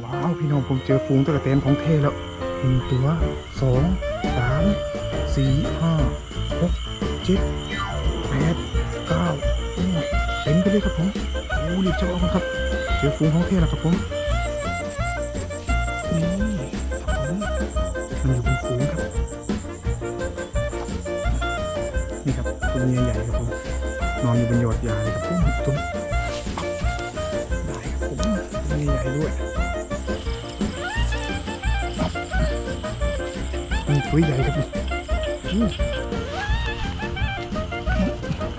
ว้าวพี่น้องผมเจอฝูงตะกะแตนของเทแล้วหนึ่งตัวสองสามสี่ห้าหกเจ็ดแปดเก้าอืมเต็มไปเลยครับผมโอ้รีบจับเอาครับเจอฝูงของเทแล้วครับผมนี่ครับผมมันอยู่เป็นฝูงครับนี่ครับตัวเมียใหญ่ครับผมนอนอยู่บนยอดยาเลยครับผมตัวได้ครับผมตัวเมียใหญ่ด้วย มีตัวใหญ่ครับนี่อู้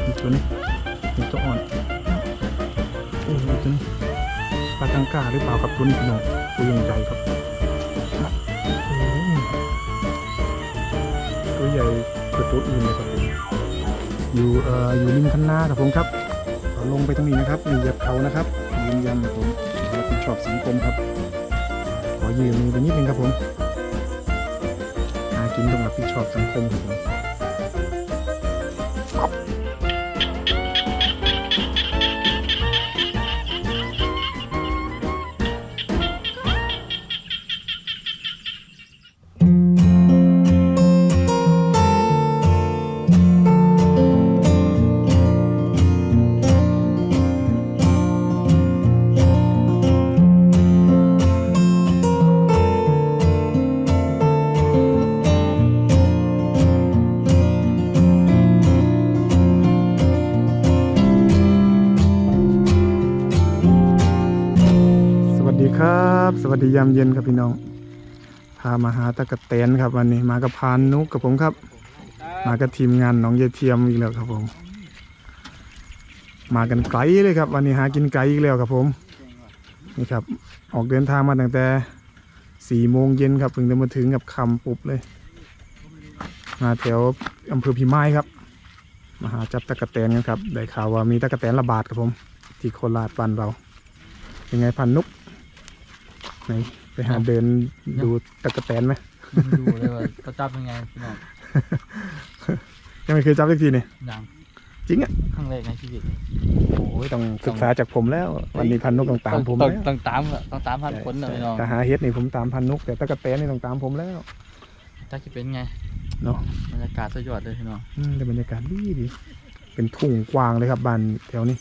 มีตัวนี้ตัวอ่อนโอ้โหตัวนี้ปลาตังกาหรือเปล่าครับตัวนี้พี่น้องตัวยังใหญ่ครับอ้โหตัวใหญ่กว่าตัวอื่นเลยครับผมอยู่เอ่ออยู่ริมคันนาครับผมครับเอาลงไปตรงนี้นะครับมีเหยียบเขานะครับยืนยันครับผมรับผิดชอบสังคมครับขอยืมมือไปนิดนึงครับผม กินต้องรับผิดชอบสังคมผม วัสดียามเย็นครับพี่น้อง พามาหาตะกะแตนครับวันนี้ มากับพานนุกกับผมครับ มากับทีมงานน้องยายเทียมอีกแล้วครับผม มากันไกลเลยครับ วันนี้หากินไกลอีกแล้วครับผม นี่ครับ ออกเดินทางมาตั้งแต่สี่โมงเย็นครับเพิ่งจะมาถึงกับคำปุ๊บเลย มาแถวอำเภอพิมายครับ มาหาจับตะกะแตนกันครับ ได้ข่าวว่ามีตะกะแตนระบาดครับผม ที่โคราชบ้านเรา เป็นไงพันนุก ไหนไปหาเดินดูตะกะแตนไหมยังไม่ดูเลยว่าเขาจับยังไงพี่น้องยังไม่เคยจับสักทีเนี่ยยังจริงอะครั้งแรกในชีวิตโอ้ยต้องศึกษาจากผมแล้ววันนี้พันนุกต้องตามผมต้อแล้งวต้องตามอะต้องตามพันคนนะพี่น้องแต่หาเฮ็ดนี่ผมตามพันนุกแต่ตะกะแตนนี่ต้องตามผมแล้วจักจะเป็นไงเนาะบรรยากาศสุดยอดเลยพี่น้องอืมแต่บรรยากาศดีดีเป็นทุ่งกว้างเลยครับบ้านแถวนี้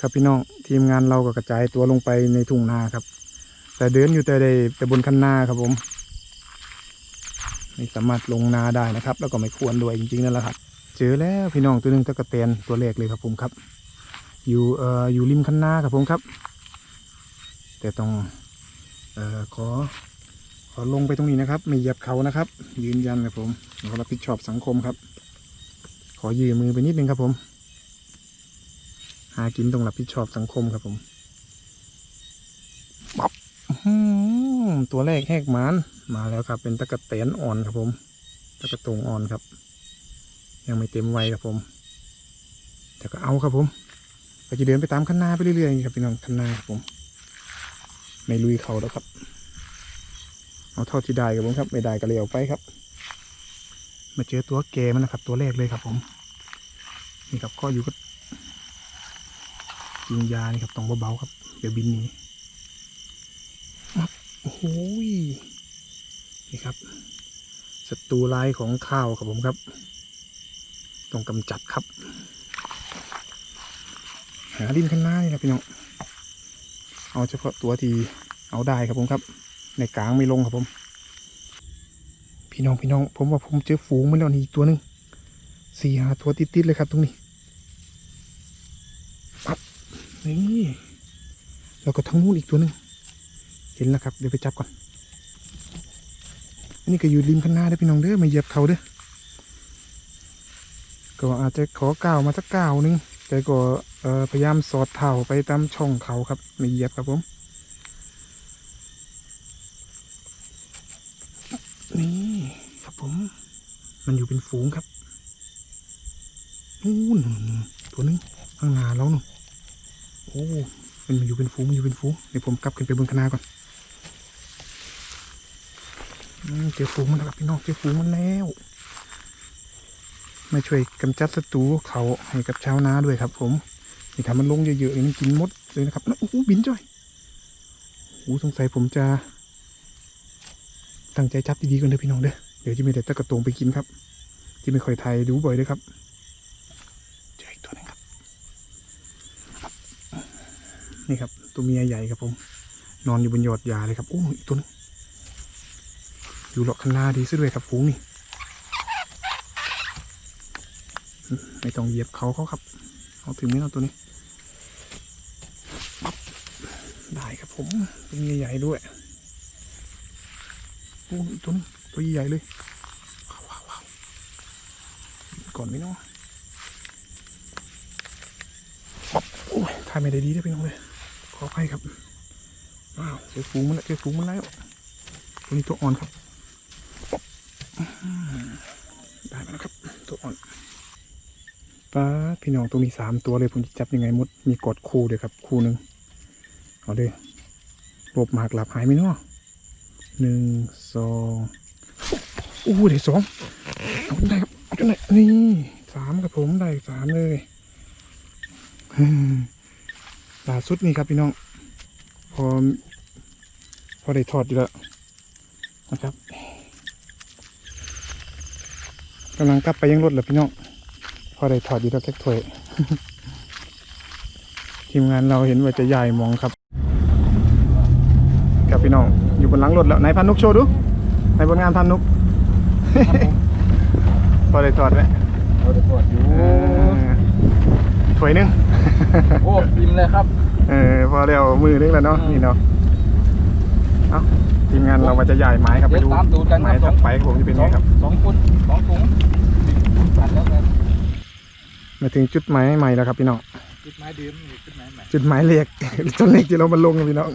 ครับพี่น้องทีมงานเราก็กระจายตัวลงไปในทุ่งนาครับ แต่เดินอยู่แต่ใดแต่บนคันนาครับผมไม่สามารถลงนาได้นะครับ แล้วก็ไม่ควรด้วยจริงๆนั่นแหละครับ เจอแล้วพี่น้องตัวหนึงตะกะแตนตัวแรกเลยครับผมครับ อยู่เอ่ออยู่ริมคันนาครับผมครับ แต่ต้องเอ่อขอขอลงไปตรงนี้นะครับ ไม่เหยียบเขานะครับ ยืนยันครับผมขอรับผิดชอบสังคมครับ ขอยืมมือไปนิดนึงครับผม หากินต้องรับผิดชอบสังคมครับผม ตัวแรกแหกมานมาแล้วครับ เป็นตะกะแตนอ่อนครับผมตะกะตงอ่อนครับ ยังไม่เต็มวัยครับผมแต่ก็เอาครับผมก็จะเดินไปตามคันนาไปเรื่อยๆครับพี่น้องคันนาครับผมไม่ลุยเขาแล้วครับ เอาเท่าที่ได้ครับผมครับไม่ได้ก็เลยเอาไปครับ มาเจอตัวแกมันนะครับ ตัวแรกเลยครับผมนี่ครับก็อยู่ก็ยิงยานี่ครับต้องเบาๆครับเดี๋ยวบินหนีมับ โอ้โหนี่ครับศัตรูร้ายของข้าวครับผมครับ ต้องกำจัดครับ หาดินข้างหน้านี่ครับพี่น้องเอาเฉพาะตัวที่เอาได้ครับผมครับ ในกลางไม่ลงครับผม พี่น้องพี่น้อง ผมว่าผมเจอฝูงมันแล้วนี่ตัวหนึ่งสี่หาตัวติดๆเลยครับตรงนี้ปั๊บนี่แล้วก็ทางนู้นอีกตัวหนึ่ง เห็นแล้วครับเดี๋ยวไปจับก่อนอันนี้ก็อยู่ริมข้างหน้าเด้อพี่น้องเด้อไม่เหยียบเขาเด้อก็อาจจะขอก้าวมาสักก้าวหนึงแต่ก็พยายามสอดเท้าไปตามช่องเขาครับไม่เหยียบครับผมนี่ครับผม มันอยู่เป็นฝูงครับนู่นตัวนึงข้างหน้าเราหนูโอ้มันอยู่เป็นฝูงมันอยู่เป็นฝูงเดี๋ยวผมกลับขึ้นไปบนคณะก่อน เจอฝูงมันแล้วครับพี่น้องเจอฝูงมันแล้วมาช่วยกำจัดศัตรูเขาให้กับชาวนาด้วยครับ ผมนี่ถ้ามันลงเยอะๆมันกินมดเลยนะครับโอ้โหบินจ้อยโอ้โหอู้สงสัยผมจะ ตั้งใจจับดีๆกันเด้อพี่น้องเด้อเดี๋ยวจะมีแต่ตะกระตงไปกินครับ ที่ไม่ค่อยไทยดูบ่อยเด้อครับเจออีกตัวหนึงครับ นี่ครับ ตัวเมียใหญ่ครับผม นอนอยู่บนยอดยาเลยครับโอ้อีกตัวหนึง อยู่หลอกข้างหน้าดีซะด้วยครับฟูงนี่ ไม่ต้องเหยียบเขาเขาครับ เอาถึงไหมเอาตัวนี้ปั๊บได้ครับผมตัวเมียใหญ่ด้วยโอ้ตัวนึงตัวใหญ่เลยว้าวว้าวก่อนไมเนาะปั๊บโอ้ยถ่ายไม่ได้ดีได้อพี่น้องเลยขออภัยครับว้าวเจอฟูงมันแล้วเจอฟูงมันแล้วตัวนี้ตัวอ่อนครับ ได้แล้วครับ ตัวอ่อนป้าพี่น้องตัวมีสามตัวเลยผมจะจับยังไงมดมีกดคู่เดียวครับ คู่หนึ่งเอาเลยหลบหมากหลับหายไหมเนาะหนึ่งสองอู้ได้สองเอาได้ครับเอาจนไหนนี่สามครับผมได้สามเลยล่าสุดนี่ครับพี่น้อง พอ พอได้ทอดอยู่แล้วนะครับ กำลังกลับไปยังรถแล้วพี่น้องพอได้ทอดอยู่แล้วแค่ถ้วยทีมงานเราเห็นว่าจะใหญ่มองครับครับพี่น้องอยู่บนหลังรถแล้วไหนพันนุกโชว์ดูไหนผลงานพันนุกพอได้ทอดไหมเราจะตรวจอยู่เออถ้วยหนึงโอ้ยิ้มเลยครับเออพอเรียวมือนึงแล้วเนาะอืมนี่เนาะเอ้า ทีมงานเรามาจะย้ายไม้ครับไปดูเดี๋ยวตามดูกันครับไม้ถัดไปของผมจะเป็นไงครับสองฟุตสองถุงตัดแล้วกันมาถึงจุดหมายใหม่แล้วครับพี่น้องจุดไม้ดื่มหรือจุดไม้ใหม่จุดหมายเล็กจุดเล็กที่เรามาลงนะพี่น้อง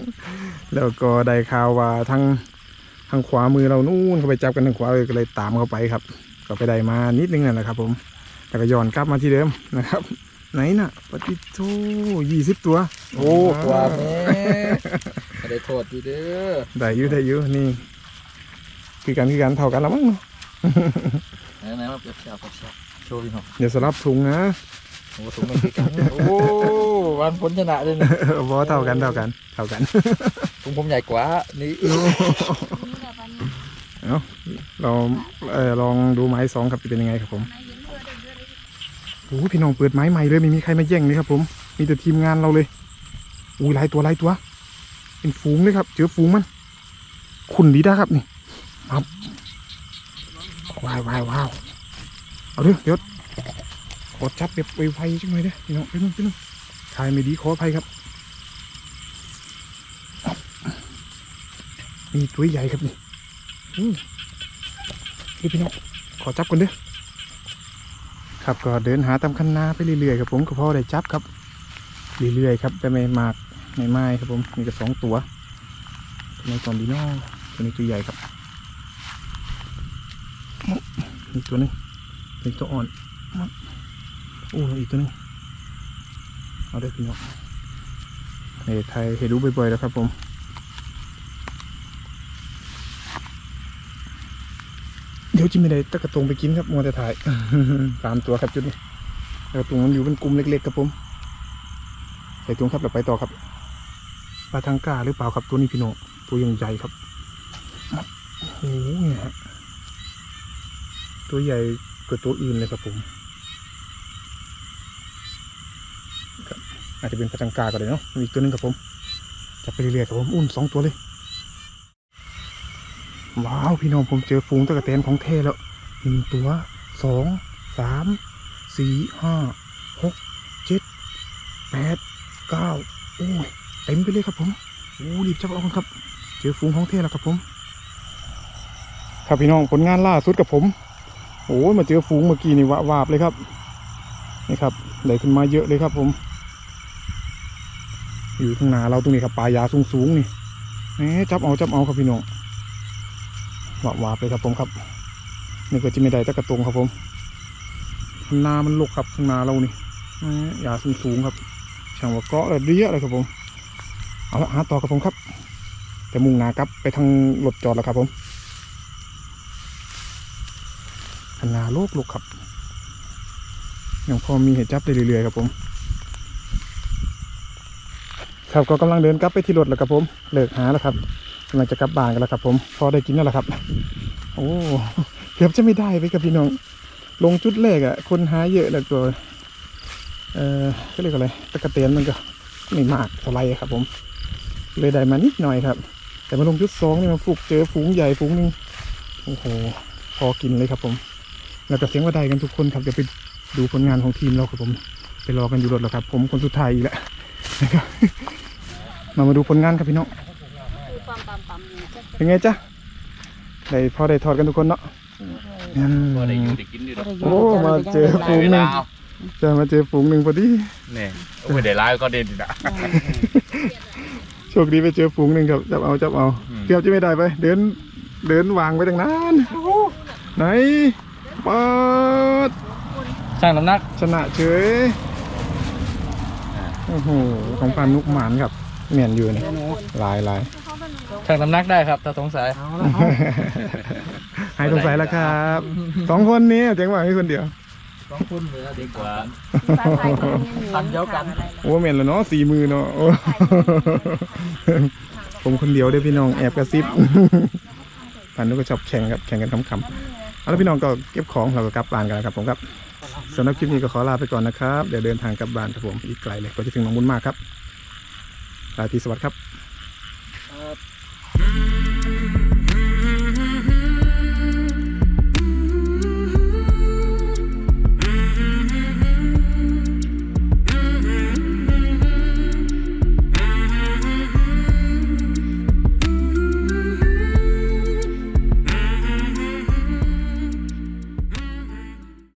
แล้วก็ได้ข่าวว่าทางทางขวามือเรานู่นเขาไปจับกันทางขวาเลยก็เลยตามเขาไปครับ ก็ไปได้มานิดนึงนั่นแหละครับ ผมแล้วก็ย้อนกลับมาที่เดิมนะครับ ไหนน่ะปฏิโทยี่สิบตัว โอ้กว่า แม่ไม่ได้โทษดีเด้อได้อยู่ได้อยู่นี่ คือกันคือกันเท่ากันแล้วมั้งเนาะไหนไหนมาเปรียบเทียบเปรียบเทียบโชว์พี่น้องเดี๋ยวสลับถุงนะโอ้ถุงไม่ติดกันโอ้วันพ้นชนะเลยนะบอเท่ากันเท่ากันเท่ากันถุงผมใหญ่กว่านี่เอาเราเออลองดูไม้สองครับจะเป็นยังไงครับผมโอ้โหพี่น้องเปิดไม้ใหม่เลยไม่มีใครมาแย่งเลยครับผม มีแต่ทีมงานเราเลยอุ้ยหลายตัวหลายตัว เป็นฝูงเลยครับ เจอฝูงมัน ขุนดีนะครับนี่ครับว้าวว้าวว้าวเอาเด้อเดี๋ยวขอจับแบบไวๆจังเลยเด้อพี่น้องพี่น้องพี่น้องถ่ายไม่ดีขออภัยครับมีตัวใหญ่ครับนี่อืมนี่พี่น้องขอจับกันเด้อครับก็เดินหาตามคันนาไปเรื่อยๆครับผมก็พอได้จับครับเรื่อยๆครับแต่ไม่มาก ไม่ไม้ครับผม มีก็สองตัวตัวนี้ตอนดีนอตัวนี้ตัวใหญ่ครับนี่ตัวหนึงนี่ตัวอ่อนโอ้อีกตัวหนึงเอาได้พี่น้องในไทยเห็นรู้บ่อยๆแล้วครับผมเดี๋ยวจิไม่ได้ตะกระตงไปกินครับมัวแต่ถ่ายสามตัวครับจุดนี้ตะกระตงมันอยู่เป็นกลุ่มเล็กๆครับผม ใส่ถุงครับแล้วไปต่อครับ ปลาทังก้าหรือเปล่าครับตัวนี้พี่โนตัวยังใหญ่ครับโอ้โหเนี่ยฮะตัวใหญ่กว่าตัวอื่นเลยครับผมอาจจะเป็นปลาทังกาก็ได้เนาะมีตัวนึงครับผมจับไปเรื่อยๆครับผมอุ่นสองตัวเลยว้าวพี่น้องผมเจอฝูงตะกะแตนของแท้แล้วหนึ่งตัวสองสามสี่ห้าหกเจ็ดแปดเก้าโอ้ย เต็มไปเลยครับผมโอ้รีบจับเอากันครับ เจอฝูงของแท้แล้วครับผม ครับพี่น้องผลงานล่าสุดกับผมโอ้มาเจอฝูงเมื่อกี้นี่วะวาบเลยครับนี่ครับไหลขึ้นมาเยอะเลยครับผม อยู่ข้างหน้าเราตรงนี้ครับปลายาสูงๆนี่แหมจับเอาจับเอาครับพี่น้องวาบวาบเลยครับผมครับ นี่ก็จะไม่ได้ตะกระตรงครับผมข้างหนามันลกครับข้างหนาเรานี่แหมยาสูงสูงครับช่างว่าเกาะระเดียเลยครับผม เอาละหาต่อครับผมครับ แต่มุ่งหนากลับไปทางรถจอดแล้วครับผมข้างหนาโลกลกครับยังพอมีเห็ดจับได้เรื่อยๆครับผม ครับก็กำลังเดินกลับไปที่รถแล้วครับผม เลิกหาแล้วครับกำลังจะกลับบ้านกันแล้วครับ ผมพอได้กินแล้วละครับ โอ้เกือบจะไม่ได้ไปกับพี่น้อง ลงจุดแรกอะ่ะ คนหาเยอะแล้วก็เออก็เรียกอะไรตะกะเตียนมันก็ไม่มากเท่าไหรครับผม เลยได้มานิดหน่อยครับ แต่มาลงจุดสองนี่มันฟุกเจอฝูงใหญ่ฝูงหนึ่งโอ้โหพอกินเลยครับผม แล้วก็เสียงว่าได้กันทุกคนครับเดี๋ยวไปดูผลงานของทีมเราครับผม ไปรอกันอยู่รถแล้วครับ ผมคนสุดท้ายอีกแล้วนะครับมามาดูผลงานครับพี่น้องคือปั๊มปั๊มปั๊มเนี่ยเป็นไงจ๊ะได้พอได้ทอดกันทุกคนเนาะอืมบ่ได้อยู่ได้กินอยู่ดอกโอ้มาเจอฝูงหนึ่งจะมาเจอฝูงหนึ่งพอดีนี่โอ้ยได้หลายก็เด่นดีนะ โชคดีไปเจอฝูงหนึ่งครับจับเอาจับเอาอืมเกือบจะไม่ได้ไป เดินเดินวางไปตั้งนานไหนปาดช่างน้ำหนักชนะเฉยโอ้โหของพันนุกหมานครับเหมียนอยู่นี่ลายลายช่างน้ำหนักได้ครับถ้าสงสัยหายสงสัยแล้วครับสองคนนี้เจ๋งหวังให้คนเดียวส องคนเหลือดีกว่าฟ้าไทยก็ยังมีทำเดียวกันโอ้เหมียนแล้วเนาะสี่มือเนาะโอ้ผมคนเดียวเด้อพี่น้องแอบกระซิบพันนุกก็ชอบแข่งครับแข่งกันขำๆเอาแล้วพี่น้องก็เก็บของเราก็กลับบ้านกันแล้วครับผมครับสำหรับคลิปนี้ก็ขอลาไปก่อนนะครับ เดี๋ยวเดินทางกลับบ้านครับผมอีกไกลเลยกว่าจะถึงหนองบุญมากครับราตรีสวัสดิ์ครับ